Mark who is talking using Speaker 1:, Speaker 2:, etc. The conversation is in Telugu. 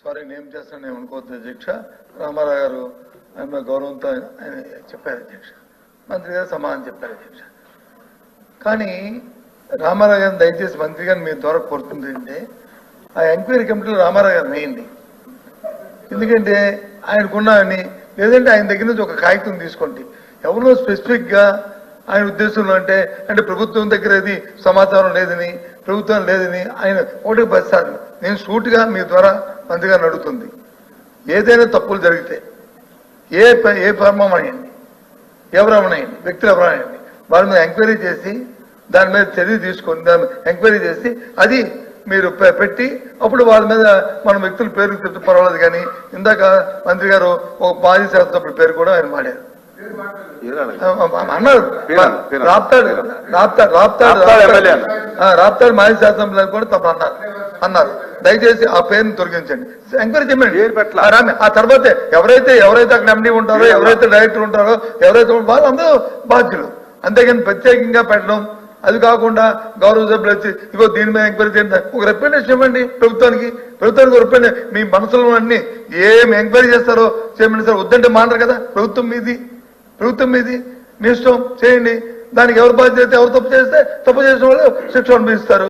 Speaker 1: సారీ నేను చేస్తాను నేను అనుకోవద్దు అధ్యక్ష రామారావు గారు ఆయన గౌరవంతో ఆయన చెప్పారు అధ్యక్ష మంత్రి గారు సమాధానం చెప్పారు అధ్యక్ష కానీ రామారావు గారిని దయచేసి మంత్రి గారిని మీ ద్వారా కోరుతుంది అంటే ఆ ఎంక్వైరీ కమిటీలో రామారావు గారిని వేయండి. ఎందుకంటే ఆయనకున్న అని లేదంటే ఆయన దగ్గర నుంచి ఒక కాగితం తీసుకోండి. ఎవరో స్పెసిఫిక్గా ఆయన ఉద్దేశంలో అంటే అంటే ప్రభుత్వం దగ్గర ఇది సమాచారం లేదని ప్రభుత్వం లేదని ఆయన ఒకటి బస్సారు నేను సూటుగా మీ ద్వారా మంచిగా నడుతుంది. ఏదైనా తప్పులు జరిగితే ఏ ఏ ఫర్మం అయ్యండి ఎవరమనండి వ్యక్తులు ఎవరనండి వారి మీద ఎంక్వైరీ చేసి దాని మీద చర్య తీసుకొని దాని ఎంక్వైరీ చేసి అది మీరు పె- పెట్టి అప్పుడు వాళ్ళ మీద మన వ్యక్తుల పేరు చెప్తే పర్వాలేదు కానీ ఇందాక మంత్రి గారు ఒక మాజీ పేరు కూడా ఆయన వాడారు. అన్నారు రాప్తాడు మాజీ శాసనసభ్యులు కూడా తప్ప అన్నారు. అన్నారు. దయచేసి ఆ పేరుని తొలగించండి. ఎంక్వైరీ
Speaker 2: పెట్టలా.
Speaker 1: ఆ, తర్వాత ఎవరైతే ఎవరైతే అక్కడ ఎండి ఉంటారో ఎవరైతే డైరెక్టర్ ఉంటారో ఎవరైతే వాళ్ళందరూ బాధ్యులు. అంతేగాని ప్రత్యేకంగా పెట్టడం. అది కాకుండా గౌరవ సభ్యులు వచ్చి ఇగో దీని మీద ఎంక్వైరీ చేయండి. ఒక రిప్రజెంటేషన్ ఇవ్వండి ప్రభుత్వానికి. ప్రభుత్వానికి ఒక రిప్రజెంట్ మీ మనసులో అన్ని ఏం ఎంక్వైరీ చేస్తారో చేయమని సార్. వద్దంటే మానరు కదా ప్రభుత్వం మీది. ప్రభుత్వం మీది మీ ఇష్టం చేయండి. దానికి ఎవరు బాధ్యత అయితే ఎవరు తప్పు చేస్తే తప్పు చేసిన వాళ్ళు శిక్ష అనుభవిస్తారు.